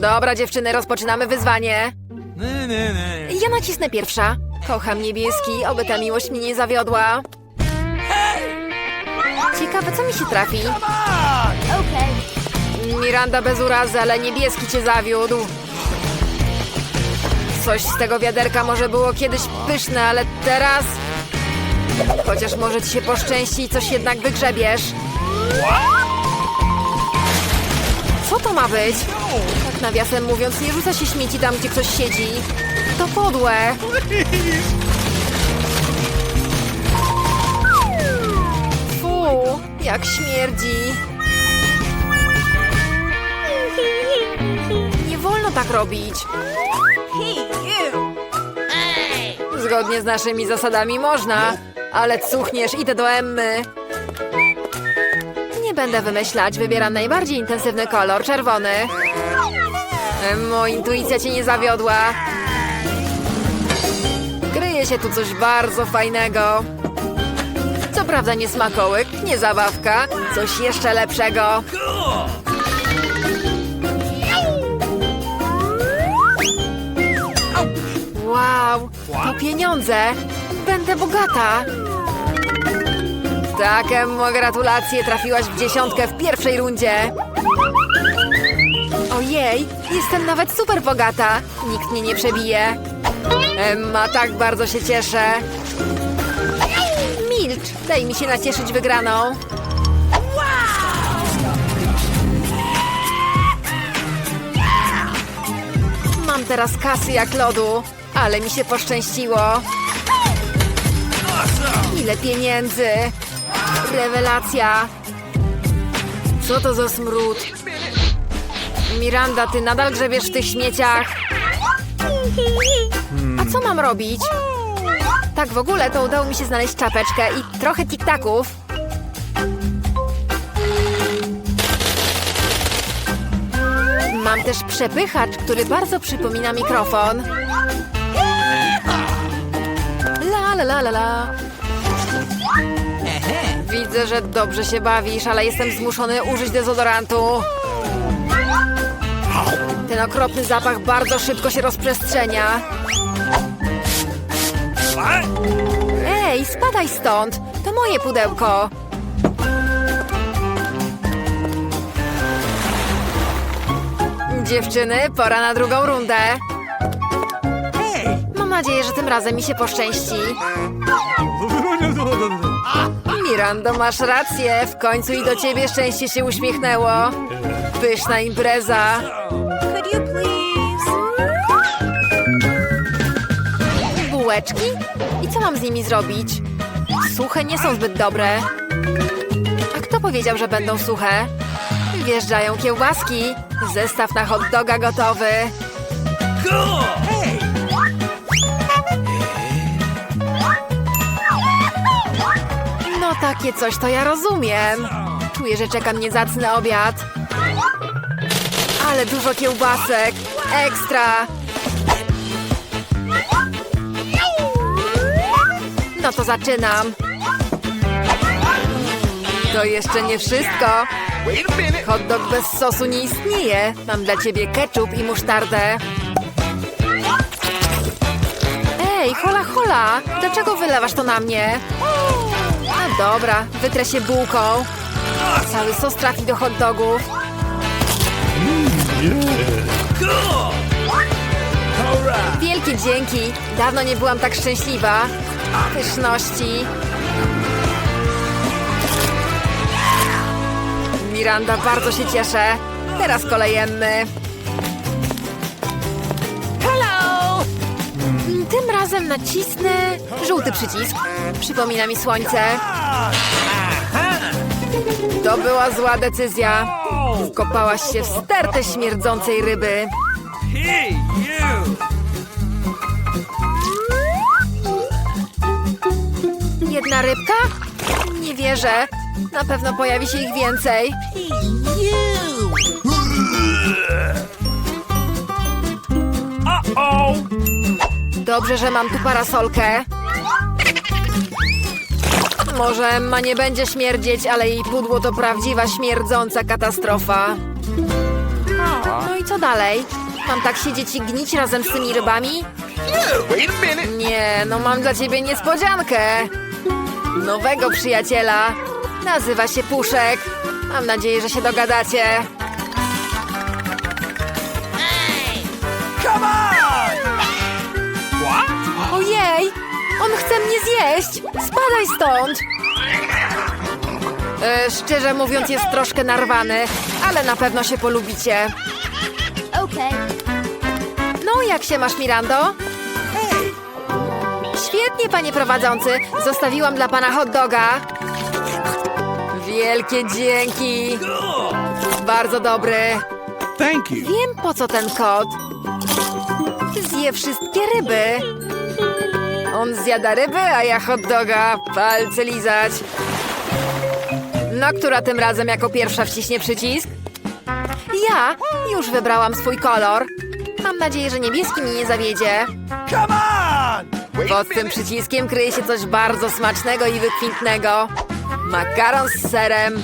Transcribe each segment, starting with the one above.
Dobra, dziewczyny, rozpoczynamy wyzwanie. Nie, nie, nie. Ja nacisnę pierwsza. Kocham niebieski, oby ta miłość mnie nie zawiodła. Ciekawe, co mi się trafi. Miranda bez urazy, ale niebieski cię zawiódł. Coś z tego wiaderka może było kiedyś pyszne, ale teraz... Chociaż może ci się poszczęści i coś jednak wygrzebiesz. Co to ma być? Nawiasem mówiąc, nie rzuca się śmieci tam, gdzie ktoś siedzi. To podłe. Fu, jak śmierdzi. Nie wolno tak robić. Zgodnie z naszymi zasadami można, ale cuchniesz, idę do Emmy. Nie będę wymyślać, wybieram najbardziej intensywny kolor, czerwony. Emmo, intuicja cię nie zawiodła. Kryje się tu coś bardzo fajnego. Co prawda nie smakołyk, nie zabawka, coś jeszcze lepszego. Wow, to pieniądze! Będę bogata! Tak, Emmo, gratulacje, trafiłaś w dziesiątkę w pierwszej rundzie. Ojej, jestem nawet super bogata. Nikt mnie nie przebije. Emma, tak bardzo się cieszę. Milcz, daj mi się nacieszyć wygraną. Mam teraz kasy jak lodu, ale mi się poszczęściło. Ile pieniędzy! Rewelacja! Co to za smród? Miranda, ty nadal grzebiesz w tych śmieciach? A co mam robić? Tak w ogóle to udało mi się znaleźć czapeczkę i trochę tiktaków. Mam też przepychacz, który bardzo przypomina mikrofon. La la la la la. Widzę, że dobrze się bawisz, ale jestem zmuszony użyć dezodorantu. Ten okropny zapach bardzo szybko się rozprzestrzenia. Ej, spadaj stąd! To moje pudełko. Dziewczyny, pora na drugą rundę. Mam nadzieję, że tym razem mi się poszczęści. Mirando, masz rację. W końcu i do ciebie szczęście się uśmiechnęło. Pyszna impreza. Could please? Bułeczki? I co mam z nimi zrobić? Suche nie są zbyt dobre. A kto powiedział, że będą suche? Wjeżdżają kiełbaski. Zestaw na hot doga gotowy. No takie coś to ja rozumiem. Czuję, że czeka mnie zacny obiad. Ale dużo kiełbasek. Ekstra. No to zaczynam. To jeszcze nie wszystko. Hot dog bez sosu nie istnieje. Mam dla ciebie ketchup i musztardę. Ej, hola hola! Dlaczego wylewasz to na mnie? A dobra, wytrę się bułką. Cały sos trafi do hot dogów. Wielkie dzięki! Dawno nie byłam tak szczęśliwa. Pyszności. Miranda, bardzo się cieszę. Teraz kolejemy. Hello! Tym razem nacisnę żółty przycisk. Przypomina mi słońce. To była zła decyzja. Wkopałaś się w stertę śmierdzącej ryby. Jedna rybka? Nie wierzę. Na pewno pojawi się ich więcej. Dobrze, że mam tu parasolkę. Może Emma nie będzie śmierdzieć, ale jej pudło to prawdziwa śmierdząca katastrofa. No i co dalej? Mam tak siedzieć i gnić razem z tymi rybami? Nie, no mam dla ciebie niespodziankę. Nowego przyjaciela. Nazywa się Puszek. Mam nadzieję, że się dogadacie. Ojej! On chce mnie zjeść! Spadaj stąd! E, szczerze mówiąc, jest troszkę narwany, ale na pewno się polubicie. Okay. No, jak się masz, Mirando? Świetnie, panie prowadzący. Zostawiłam dla pana hot doga. Wielkie dzięki. Bardzo dobry. Thank you. Wiem, po co ten kot. Zje wszystkie ryby. On zjada ryby, a ja hot doga. Palce lizać. No, która tym razem jako pierwsza wciśnie przycisk? Ja już wybrałam swój kolor. Mam nadzieję, że niebieski mnie nie zawiedzie. Come on! Pod tym przyciskiem kryje się coś bardzo smacznego i wykwintnego. Makaron z serem.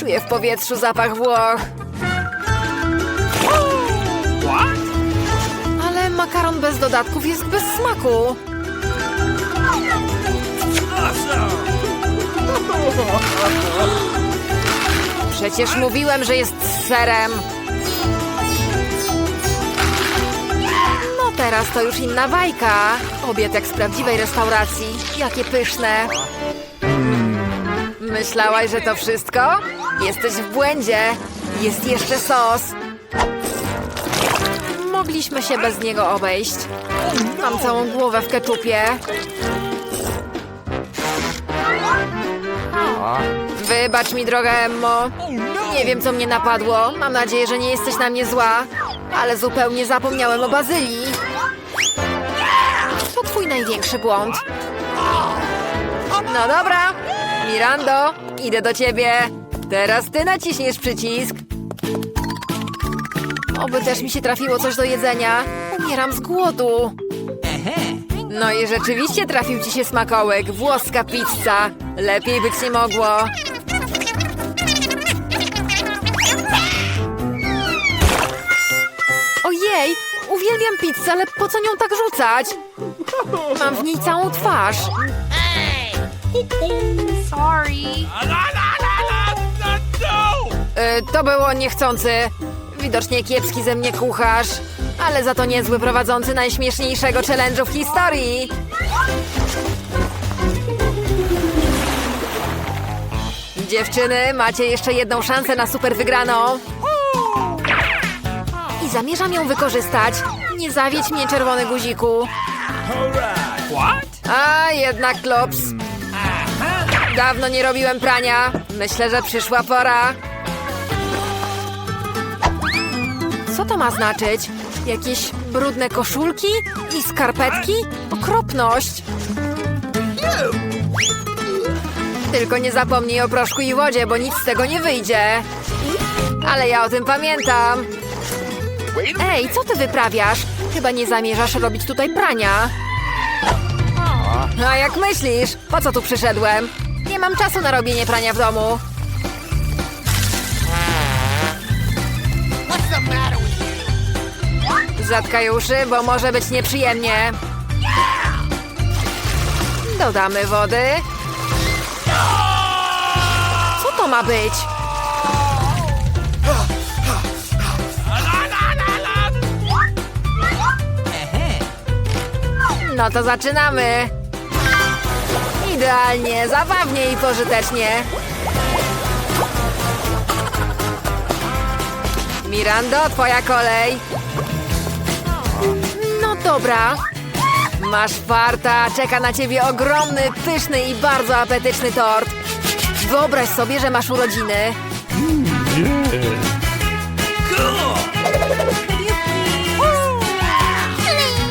Czuję w powietrzu zapach Włoch. Ale makaron bez dodatków jest bez smaku. Przecież mówiłem, że jest serem. No teraz to już inna bajka. Obiad jak z prawdziwej restauracji. Jakie pyszne. Myślałaś, że to wszystko? Jesteś w błędzie. Jest jeszcze sos. Mogliśmy się bez niego obejść. Mam całą głowę w keczupie. Wybacz mi, droga Emmo. Nie wiem, co mnie napadło. Mam nadzieję, że nie jesteś na mnie zła. Ale zupełnie zapomniałem o bazylii. To twój największy błąd. No dobra. Mirando, idę do ciebie. Teraz ty naciśniesz przycisk. Oby też mi się trafiło coś do jedzenia. Umieram z głodu. No i rzeczywiście trafił ci się smakołek. Włoska pizza. Lepiej być nie mogło. Ojej, uwielbiam pizzę, ale po co nią tak rzucać? Mam w niej całą twarz. Sorry. E, to było niechcący. Widocznie kiepski ze mnie kucharz. Ale za to niezły prowadzący najśmieszniejszego challenge'u w historii. Dziewczyny, macie jeszcze jedną szansę na super wygraną. I zamierzam ją wykorzystać. Nie zawiedź mnie, czerwony guziku. A, jednak klops. Dawno nie robiłem prania. Myślę, że przyszła pora. Co to ma znaczyć? Jakieś brudne koszulki i skarpetki? Okropność! Tylko nie zapomnij o proszku i wodzie, bo nic z tego nie wyjdzie. Ale ja o tym pamiętam. Ej, co ty wyprawiasz? Chyba nie zamierzasz robić tutaj prania. A jak myślisz? Po co tu przyszedłem? Nie mam czasu na robienie prania w domu. Zatkaj uszy, bo może być nieprzyjemnie. Dodamy wody. Co to ma być? No to zaczynamy. Idealnie, zabawnie i pożytecznie. Mirando, twoja kolej. No dobra. Masz farta, czeka na ciebie ogromny, pyszny i bardzo apetyczny tort. Wyobraź sobie, że masz urodziny.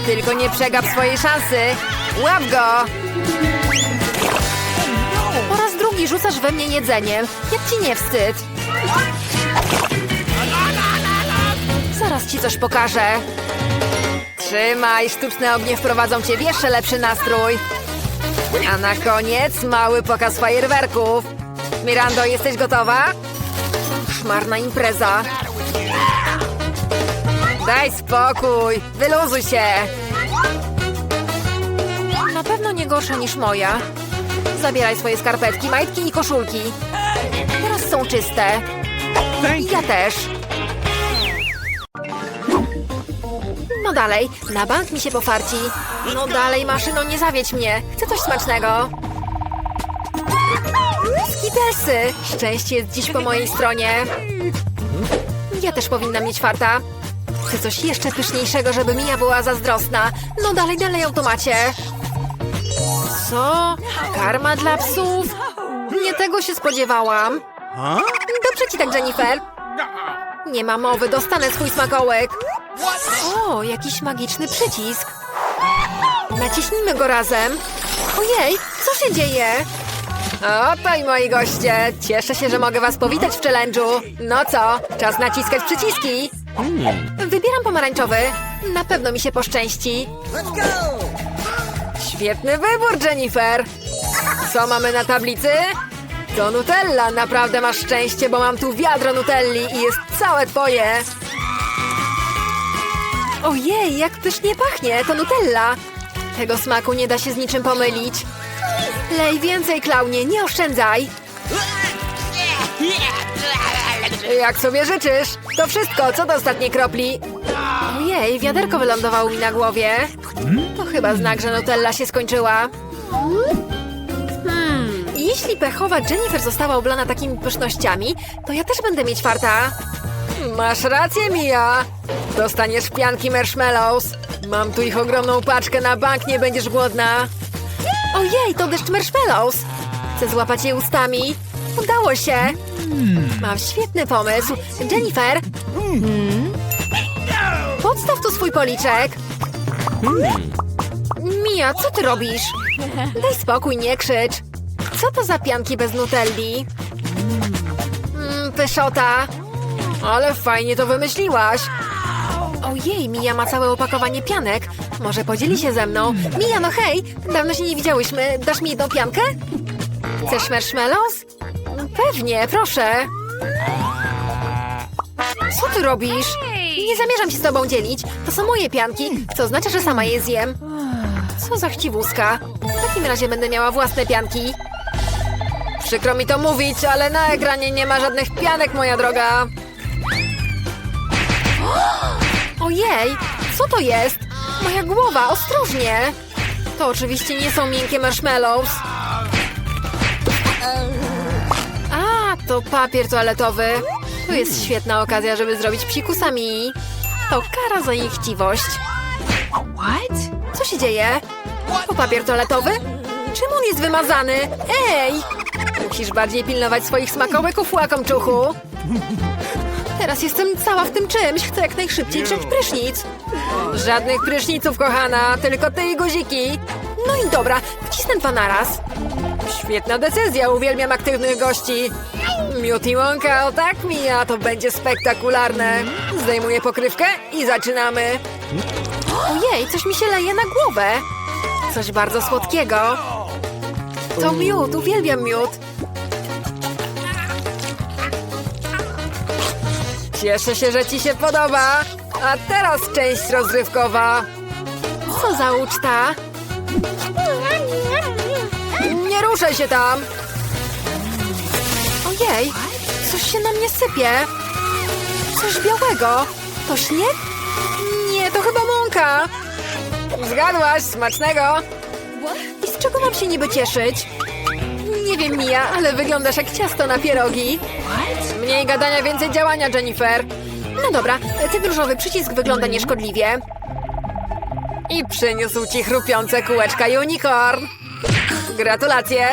Tylko nie przegap swojej szansy. Łap go! Po raz drugi rzucasz we mnie jedzeniem. Jak ci nie wstyd? Zaraz ci coś pokażę. Trzymaj, sztuczne ognie wprowadzą cię w jeszcze lepszy nastrój. A na koniec mały pokaz fajerwerków. Mirando, jesteś gotowa? Szmarna impreza. Daj spokój, wyluzuj się. Na pewno nie gorsza niż moja. Zabieraj swoje skarpetki, majtki i koszulki. Teraz są czyste. Ja też. Dalej, na bank mi się pofarci. No dalej, maszyno, nie zawiedź mnie. Chcę coś smacznego. Skitelsy! Szczęście jest dziś po mojej stronie. Ja też powinna mieć farta. Chcę coś jeszcze pyszniejszego, żeby Mia była zazdrosna. No dalej, dalej, automacie. Co? Karma dla psów? Nie tego się spodziewałam. Dobrze ci tak, Jennifer. Nie ma mowy, dostanę swój smakołek. O, jakiś magiczny przycisk. Naciśnijmy go razem. Ojej, co się dzieje? Oto i moi goście. Cieszę się, że mogę was powitać w challenge'u. No co, czas naciskać przyciski. Wybieram pomarańczowy. Na pewno mi się poszczęści. Świetny wybór, Jennifer. Co mamy na tablicy? To Nutella. Naprawdę masz szczęście, bo mam tu wiadro Nutelli i jest całe twoje. Ojej, jak pysznie pachnie. To Nutella. Tego smaku nie da się z niczym pomylić. Lej więcej, klaunie, nie oszczędzaj. Jak sobie życzysz? To wszystko, co do ostatniej kropli. Ojej, wiaderko wylądowało mi na głowie. To chyba znak, że Nutella się skończyła. Hmm, jeśli pechowa Jennifer została oblana takimi pysznościami, to ja też będę mieć farta. Masz rację, Mia. Dostaniesz pianki marshmallows. Mam tu ich ogromną paczkę, na bank nie będziesz głodna. Ojej, to deszcz marshmallows! Chcę złapać je ustami. Udało się! Mam świetny pomysł. Jennifer! Podstaw tu swój policzek. Mia, co ty robisz? Daj spokój, nie krzycz. Co to za pianki bez nutelli? Mm, pyszota. Ale fajnie to wymyśliłaś. Ojej, Mija ma całe opakowanie pianek. Może podzieli się ze mną? Mija, no hej! Dawno się nie widziałyśmy. Dasz mi jedną piankę? Chcesz marshmallows? Pewnie, proszę. Co ty robisz? Nie zamierzam się z tobą dzielić. To są moje pianki, co oznacza, że sama je zjem. Co za chciwuska. W takim razie będę miała własne pianki. Przykro mi to mówić, ale na ekranie nie ma żadnych pianek, moja droga. Ojej, co to jest? Moja głowa, ostrożnie! To oczywiście nie są miękkie marshmallows. A, to papier toaletowy. To jest świetna okazja, żeby zrobić psikusami. To kara za ich chciwość. What? Co się dzieje? To papier toaletowy? Czemu on jest wymazany? Ej! Musisz bardziej pilnować swoich smakołek łakomczuchu. Teraz jestem cała w tym czymś. Chcę jak najszybciej wziąć prysznic. Żadnych pryszniców, kochana. Tylko ty i guziki. No i dobra, wcisnę dwa naraz. Świetna decyzja. Uwielbiam aktywnych gości. Miód i łąka, o tak mija. To będzie spektakularne. Zdejmuję pokrywkę i zaczynamy. Ojej, coś mi się leje na głowę. Coś bardzo słodkiego. To miód, uwielbiam miód. Cieszę się, że ci się podoba. A teraz część rozrywkowa. Co za uczta? Nie ruszaj się tam. Ojej, coś się na mnie sypie. Coś białego. To śnieg? Nie, to chyba mąka. Zgadłaś, smacznego. I z czego mam się niby cieszyć? Nie wiem, Mia, ale wyglądasz jak ciasto na pierogi. Mniej gadania, więcej działania, Jennifer. No dobra, ten różowy przycisk wygląda nieszkodliwie. I przyniósł ci chrupiące kółeczka unicorn. Gratulacje.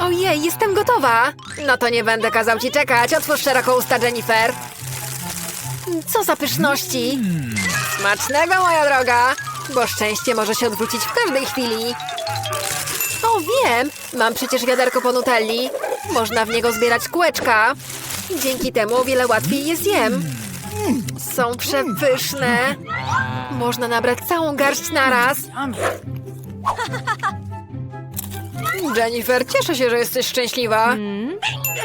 Ojej, jestem gotowa. No to nie będę kazał ci czekać. Otwórz szeroko usta, Jennifer. Co za pyszności. Smacznego, moja droga. Bo szczęście może się odwrócić w każdej chwili. O, wiem! Mam przecież wiaderko po nutelli. Można w niego zbierać kółeczka. Dzięki temu o wiele łatwiej je zjem. Są przepyszne. Można nabrać całą garść naraz. Jennifer, cieszę się, że jesteś szczęśliwa.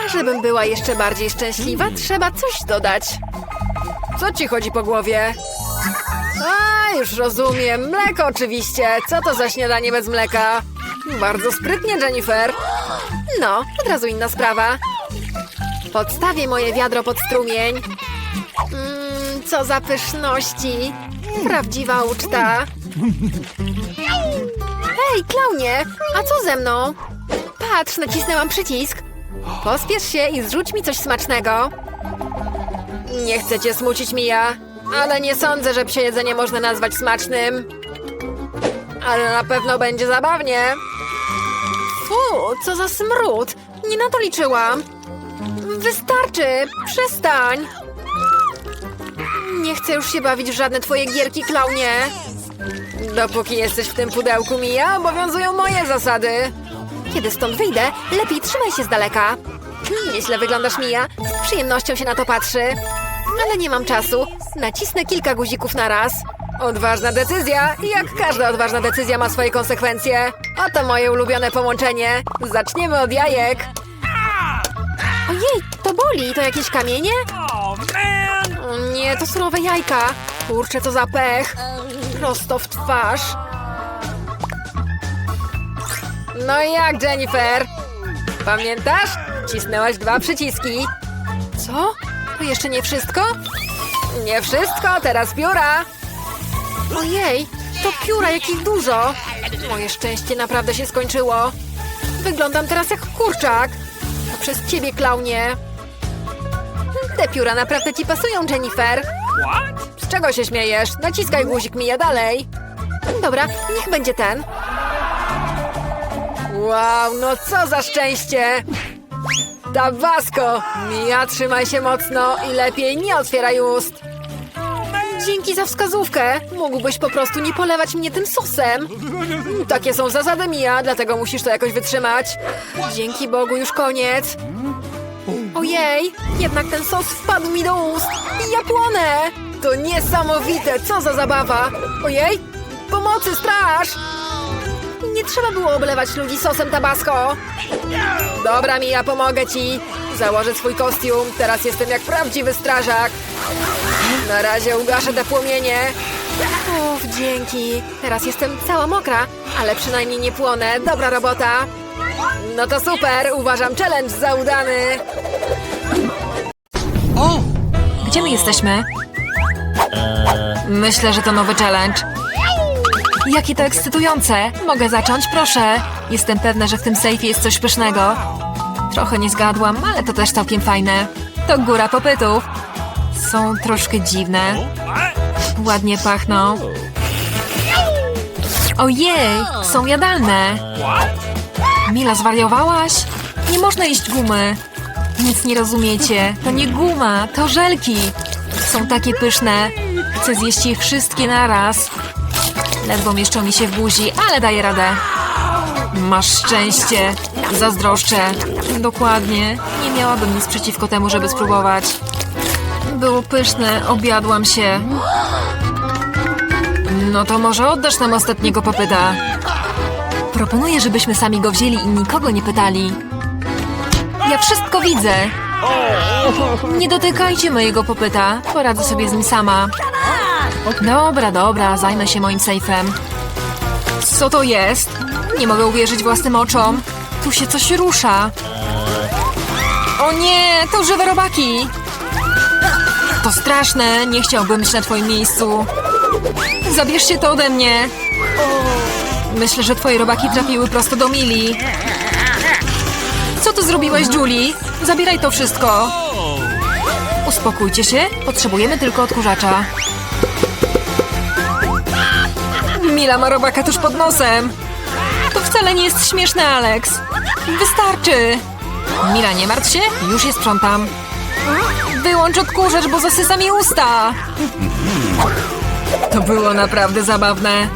A żebym była jeszcze bardziej szczęśliwa, trzeba coś dodać. Co ci chodzi po głowie? A, już rozumiem. Mleko oczywiście. Co to za śniadanie bez mleka? Bardzo sprytnie, Jennifer. No, od razu inna sprawa. Podstawię moje wiadro pod strumień. Mmm, co za pyszności. Prawdziwa uczta. Hej, klaunie, a co ze mną? Patrz, nacisnęłam przycisk. Pospiesz się i zrzuć mi coś smacznego. Nie chcę cię smucić, Mija, ale nie sądzę, że psie jedzenie można nazwać smacznym. Ale na pewno będzie zabawnie. Fu, co za smród. Nie na to liczyłam. Wystarczy, przestań. Nie chcę już się bawić w żadne twoje gierki, klaunie. Dopóki jesteś w tym pudełku, Mija, obowiązują moje zasady. Kiedy stąd wyjdę, lepiej trzymaj się z daleka. Nieźle wyglądasz, Mija. Z przyjemnością się na to patrzy. Ale nie mam czasu. Nacisnę kilka guzików na raz. Odważna decyzja. Jak każda odważna decyzja ma swoje konsekwencje. Oto moje ulubione połączenie. Zaczniemy od jajek. Ojej, to boli. To jakieś kamienie? Oh, man! O nie, to surowe jajka. Kurczę, co za pech. Prosto w twarz. No i jak, Jennifer? Pamiętasz? Cisnęłaś dwa przyciski. Co? To jeszcze nie wszystko? Nie wszystko, teraz pióra. Ojej, to pióra, jakich dużo. Moje szczęście naprawdę się skończyło. Wyglądam teraz jak kurczak. Przez ciebie, klaunie. Te pióra naprawdę ci pasują, Jennifer. Z czego się śmiejesz? Naciskaj guzik, mija dalej. Dobra, niech będzie ten. Wow, no co za szczęście! Tabasco! Mija, trzymaj się mocno i lepiej nie otwieraj ust. Dzięki za wskazówkę. Mógłbyś po prostu nie polewać mnie tym sosem. Takie są zasady, Mija, dlatego musisz to jakoś wytrzymać. Dzięki Bogu, już koniec. Ojej, jednak ten sos wpadł mi do ust i ja płonę! To niesamowite, co za zabawa! Ojej, pomocy, straż! Nie trzeba było oblewać ludzi sosem tabasco. Dobra, Mija, pomogę ci. Założę swój kostium, teraz jestem jak prawdziwy strażak. Na razie ugaszę te płomienie. Uff, dzięki. Teraz jestem cała mokra, ale przynajmniej nie płonę. Dobra robota. No to super, uważam challenge za udany. Gdzie my jesteśmy? Myślę, że to nowy challenge. Jakie to ekscytujące! Mogę zacząć, proszę. Jestem pewna, że w tym sejfie jest coś pysznego. Trochę nie zgadłam, ale to też całkiem fajne. To góra popytów. Są troszkę dziwne. Ładnie pachną. Ojej, są jadalne. Mila, zwariowałaś? Nie można jeść gumy. Nic nie rozumiecie. To nie guma, to żelki. Są takie pyszne. Chcę zjeść je wszystkie naraz. Ledwo mieszczą mi się w buzi, ale daję radę. Masz szczęście. Zazdroszczę. Dokładnie. Nie miałabym nic przeciwko temu, żeby spróbować. Było pyszne, objadłam się. No to może oddasz nam ostatniego popyta. Proponuję, żebyśmy sami go wzięli i nikogo nie pytali. Ja wszystko widzę. Nie dotykajcie mojego popyta. Poradzę sobie z nim sama. Dobra, dobra, zajmę się moim sejfem. Co to jest? Nie mogę uwierzyć własnym oczom. Tu się coś rusza. O nie, to żywe robaki. To straszne, nie chciałbym być na twoim miejscu. Zabierzcie to ode mnie. Myślę, że twoje robaki trafiły prosto do Mili. Co ty zrobiłaś, Julie? Zabieraj to wszystko. Uspokójcie się, potrzebujemy tylko odkurzacza. Mila ma robaka tuż pod nosem. To wcale nie jest śmieszne, Alex. Wystarczy. Mila, nie martw się, już je sprzątam. Wyłącz odkurzacz, bo zasysa mi usta. To było naprawdę zabawne.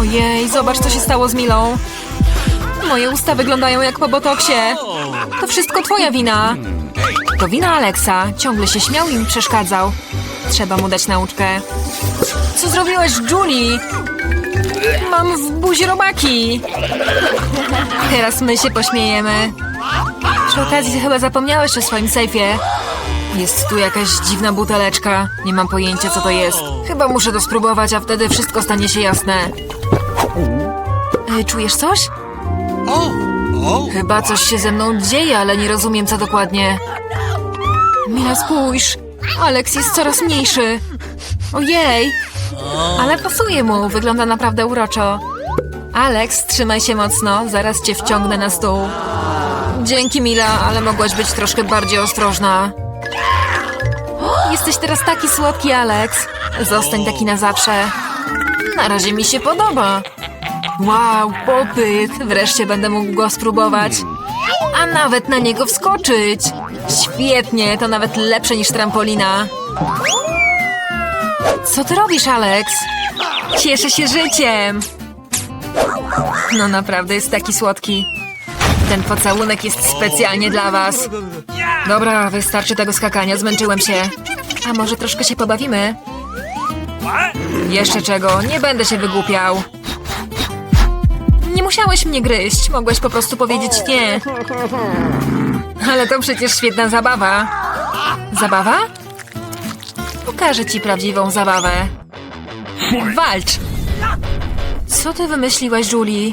Ojej, zobacz, co się stało z Milą. Moje usta wyglądają jak po botoksie. To wszystko twoja wina. To wina Alexa. Ciągle się śmiał i mi przeszkadzał. Trzeba mu dać nauczkę. Co zrobiłaś, Julie? Mam w buzi robaki. Teraz my się pośmiejemy. Przy okazji chyba zapomniałeś o swoim sejfie. Jest tu jakaś dziwna buteleczka. Nie mam pojęcia, co to jest. Chyba muszę to spróbować, a wtedy wszystko stanie się jasne. E, czujesz coś? Chyba coś się ze mną dzieje, ale nie rozumiem, co dokładnie. Mila, spójrz. Alex jest coraz mniejszy. Ojej. Ale pasuje mu, wygląda naprawdę uroczo. Alex, trzymaj się mocno, zaraz cię wciągnę na stół. Dzięki, Mila, ale mogłaś być troszkę bardziej ostrożna. Jesteś teraz taki słodki, Alex. Zostań taki na zawsze. Na razie mi się podoba. Wow, popyt! Wreszcie będę mógł go spróbować. A nawet na niego wskoczyć. Świetnie, to nawet lepsze niż trampolina. Co ty robisz, Alex? Cieszę się życiem. No naprawdę jest taki słodki. Ten pocałunek jest specjalnie dla was. Dobra, wystarczy tego skakania, zmęczyłem się. A może troszkę się pobawimy? Jeszcze czego, nie będę się wygłupiał. Nie musiałeś mnie gryźć, mogłeś po prostu powiedzieć nie. Ale to przecież świetna zabawa. Zabawa? Pokażę ci prawdziwą zabawę. Walcz! Co ty wymyśliłaś, Julie?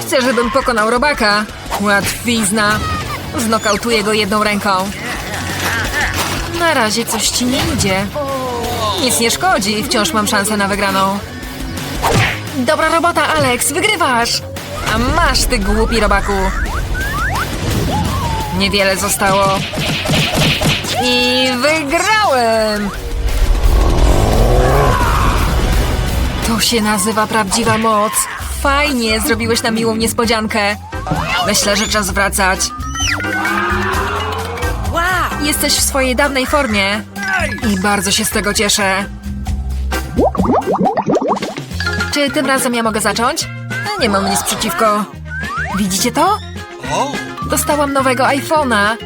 Chcę, żebym pokonał robaka. Łatwizna. Znokautuję go jedną ręką. Na razie coś ci nie idzie. Nic nie szkodzi, wciąż mam szansę na wygraną. Dobra robota, Alex, wygrywasz! A masz, ty głupi robaku. Niewiele zostało. I wygrałem! To się nazywa prawdziwa moc. Fajnie, zrobiłeś na miłą niespodziankę. Myślę, że czas wracać. Jesteś w swojej dawnej formie. I bardzo się z tego cieszę. Czy tym razem ja mogę zacząć? Nie mam nic przeciwko. Widzicie to? Dostałam nowego iPhone'a.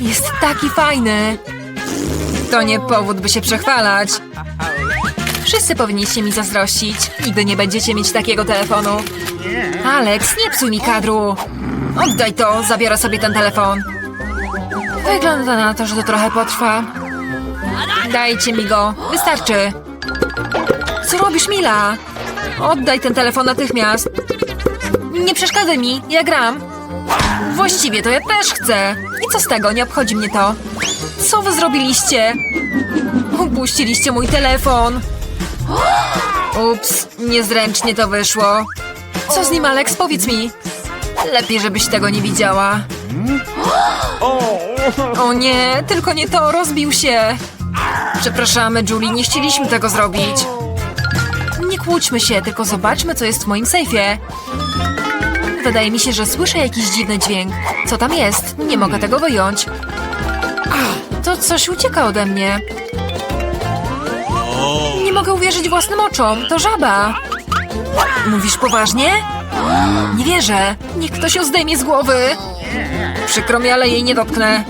Jest taki fajny. To nie powód, by się przechwalać. Wszyscy powinniście mi zazdrościć, gdy nie będziecie mieć takiego telefonu. Alex, nie psuj mi kadru. Oddaj to, zabiorę sobie ten telefon. Wygląda na to, że to trochę potrwa. Dajcie mi go. Wystarczy. Co robisz, Mila? Oddaj ten telefon natychmiast. Nie przeszkadzaj mi, ja gram. Właściwie to ja też chcę. I co z tego, nie obchodzi mnie to. Co wy zrobiliście? Upuściliście mój telefon. Ups, niezręcznie to wyszło. Co z nim, Alex? Powiedz mi. Lepiej, żebyś tego nie widziała. O nie, tylko nie to, rozbił się. Przepraszamy, Julie, nie chcieliśmy tego zrobić. Nie kłóćmy się, tylko zobaczmy, co jest w moim sejfie. Wydaje mi się, że słyszę jakiś dziwny dźwięk. Co tam jest? Nie mogę tego wyjąć. To coś ucieka ode mnie. Nie mogę uwierzyć własnym oczom. To żaba. Mówisz poważnie? Nie wierzę. Niech ktoś ją zdejmie z głowy. Przykro mi, ale jej nie dotknę.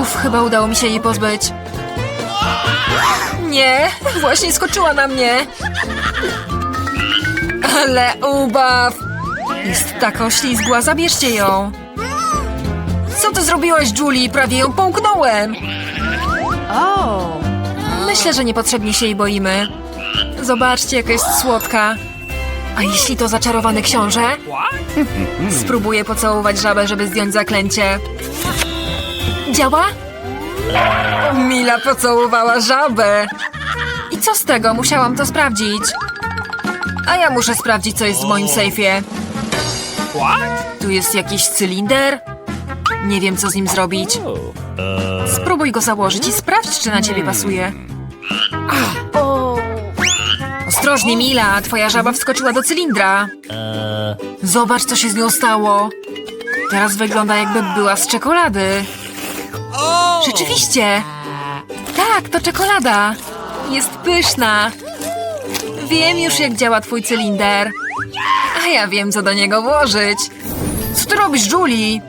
Uff, chyba udało mi się jej pozbyć. Nie, właśnie skoczyła na mnie. Ale ubaw. Jest taka oślizgła, zabierzcie ją. Co ty zrobiłaś, Julie? Prawie ją połknąłem. Myślę, że niepotrzebnie się jej boimy. Zobaczcie, jaka jest słodka. A jeśli to zaczarowany książę? Spróbuję pocałować żabę, żeby zdjąć zaklęcie. Działa? Mila pocałowała żabę. I co z tego? Musiałam to sprawdzić. A ja muszę sprawdzić, co jest w moim sejfie. What? Tu jest jakiś cylinder? Nie wiem, co z nim zrobić. Spróbuj go założyć i sprawdź, czy na ciebie pasuje. Oh. Ostrożnie, Mila, twoja żaba wskoczyła do cylindra. Zobacz, co się z nią stało. Teraz wygląda, jakby była z czekolady. Rzeczywiście. Tak, to czekolada. Jest pyszna. Wiem już, jak działa twój cylinder. A ja wiem, co do niego włożyć. Co ty robisz, Julie?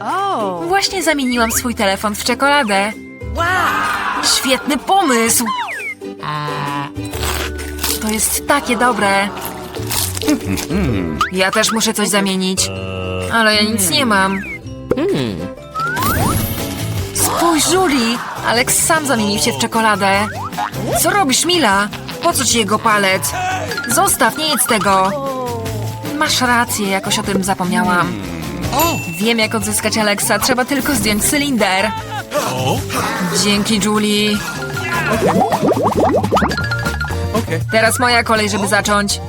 Właśnie zamieniłam swój telefon w czekoladę. Świetny pomysł! To jest takie dobre. Ja też muszę coś zamienić. Ale ja nic nie mam. Spójrz, Julie! Alex sam zamienił się w czekoladę. Co robisz, Mila? Po co ci jego palec? Zostaw, nie jedz tego! Masz rację, jakoś o tym zapomniałam. Wiem, jak odzyskać Alexa. Trzeba tylko zdjąć cylinder. Dzięki, Julie. Teraz moja kolej, żeby zacząć.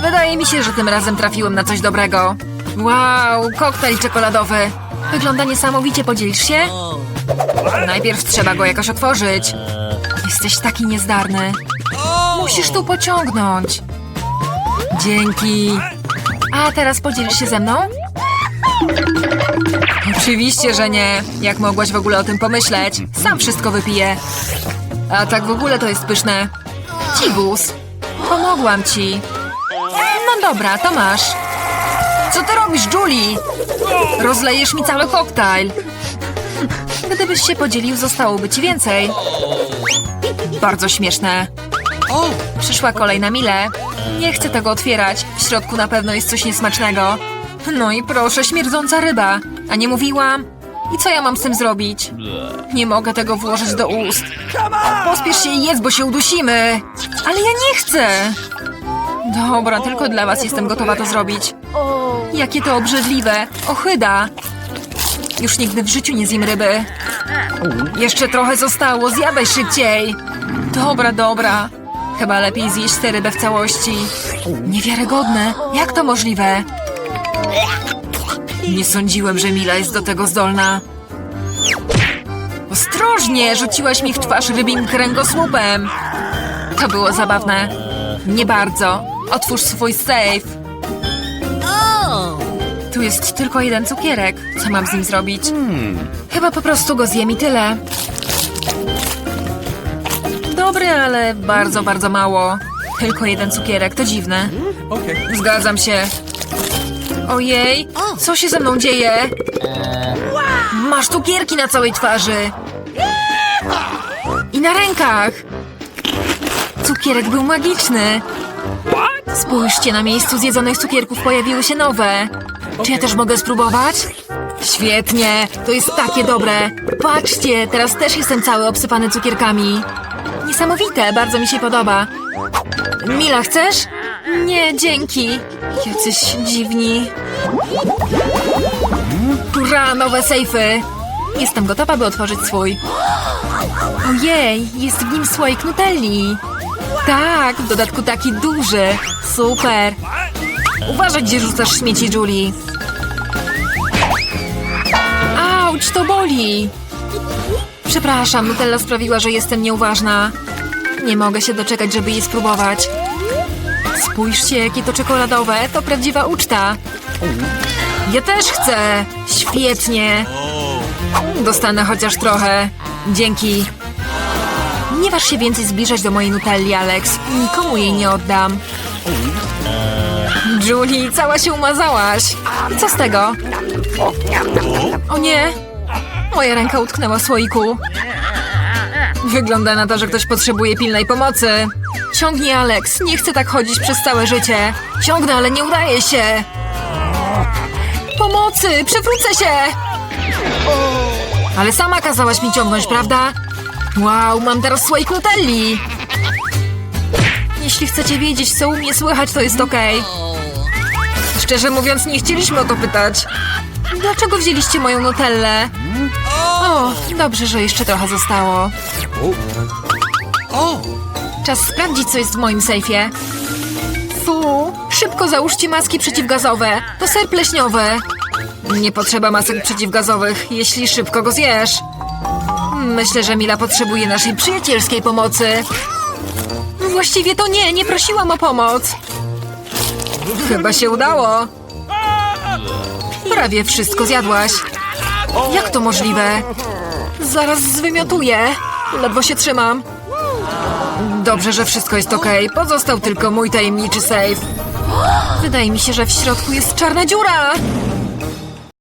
Wydaje mi się, że tym razem trafiłem na coś dobrego. Wow, koktajl czekoladowy. Wygląda niesamowicie, podzielisz się? Najpierw trzeba go jakoś otworzyć. Jesteś taki niezdarny. Musisz tu pociągnąć. Dzięki. A teraz podzielisz się ze mną? Oczywiście, że nie. Jak mogłaś w ogóle o tym pomyśleć? Sam wszystko wypiję. A tak w ogóle to jest pyszne. Cibus, pomogłam ci. No dobra, to masz. Co ty robisz, Julie? Rozlejesz mi cały koktajl. Gdybyś się podzielił, zostałoby ci więcej. Bardzo śmieszne. Przyszła kolej na Milę. Nie chcę tego otwierać. W środku na pewno jest coś niesmacznego. No i proszę, śmierdząca ryba. A nie mówiłam? I co ja mam z tym zrobić? Nie mogę tego włożyć do ust. Pospiesz się i jedz, bo się udusimy. Ale ja nie chcę. Dobra, tylko dla was jestem gotowa to zrobić. Jakie to obrzydliwe. Ochyda. Już nigdy w życiu nie zjem ryby. Jeszcze trochę zostało, zjadaj szybciej. Dobra, dobra. Chyba lepiej zjeść tę rybę w całości. Niewiarygodne. Jak to możliwe? Nie sądziłem, że Mila jest do tego zdolna. Ostrożnie! Rzuciłaś mi w twarz rybim kręgosłupem. To było zabawne. Nie bardzo. Otwórz swój safe. Jest tylko jeden cukierek. Co mam z nim zrobić? Chyba po prostu go zjem i tyle. Dobry, ale bardzo, bardzo mało. Tylko jeden cukierek, to dziwne. Zgadzam się. Ojej, co się ze mną dzieje? Masz cukierki na całej twarzy. I na rękach. Cukierek był magiczny. Spójrzcie, na miejscu zjedzonych cukierków pojawiły się nowe. Czy ja też mogę spróbować? Świetnie, to jest takie dobre. Patrzcie, teraz też jestem cały obsypany cukierkami. Niesamowite, bardzo mi się podoba. Mila, chcesz? Nie, dzięki. Jacyś dziwni. Hurra, nowe sejfy. Jestem gotowa, by otworzyć swój. Ojej, jest w nim słoik nutelli. Tak, w dodatku taki duży. Super. Uważaj, gdzie rzucasz śmieci, Julie. Auć, to boli. Przepraszam, Nutella sprawiła, że jestem nieuważna. Nie mogę się doczekać, żeby jej spróbować. Spójrzcie, jakie to czekoladowe. To prawdziwa uczta. Ja też chcę. Świetnie. Dostanę chociaż trochę. Dzięki. Nie waż się więcej zbliżać do mojej Nutelli, Alex. Nikomu jej nie oddam. Julie, cała się umazałaś. Co z tego? O nie! Moja ręka utknęła w słoiku. Wygląda na to, że ktoś potrzebuje pilnej pomocy. Ciągnij, Alex. Nie chcę tak chodzić przez całe życie. Ciągnę, ale nie udaje się. Pomocy! Przewrócę się! Ale sama kazałaś mi ciągnąć, prawda? Wow, mam teraz słoik Nutelli. Jeśli chcecie wiedzieć, co u mnie słychać, to jest okej. Szczerze mówiąc, nie chcieliśmy o to pytać. Dlaczego wzięliście moją Nutellę? O, dobrze, że jeszcze trochę zostało. Czas sprawdzić, co jest w moim sejfie. Fu, szybko załóżcie maski przeciwgazowe. To ser pleśniowy. Nie potrzeba masek przeciwgazowych, jeśli szybko go zjesz. Myślę, że Mila potrzebuje naszej przyjacielskiej pomocy. Właściwie to nie, nie prosiłam o pomoc. Chyba się udało. Prawie wszystko zjadłaś. Jak to możliwe? Zaraz zwymiotuję. Ledwo się trzymam. Dobrze, że wszystko jest okej. Pozostał tylko mój tajemniczy safe. Wydaje mi się, że w środku jest czarna dziura.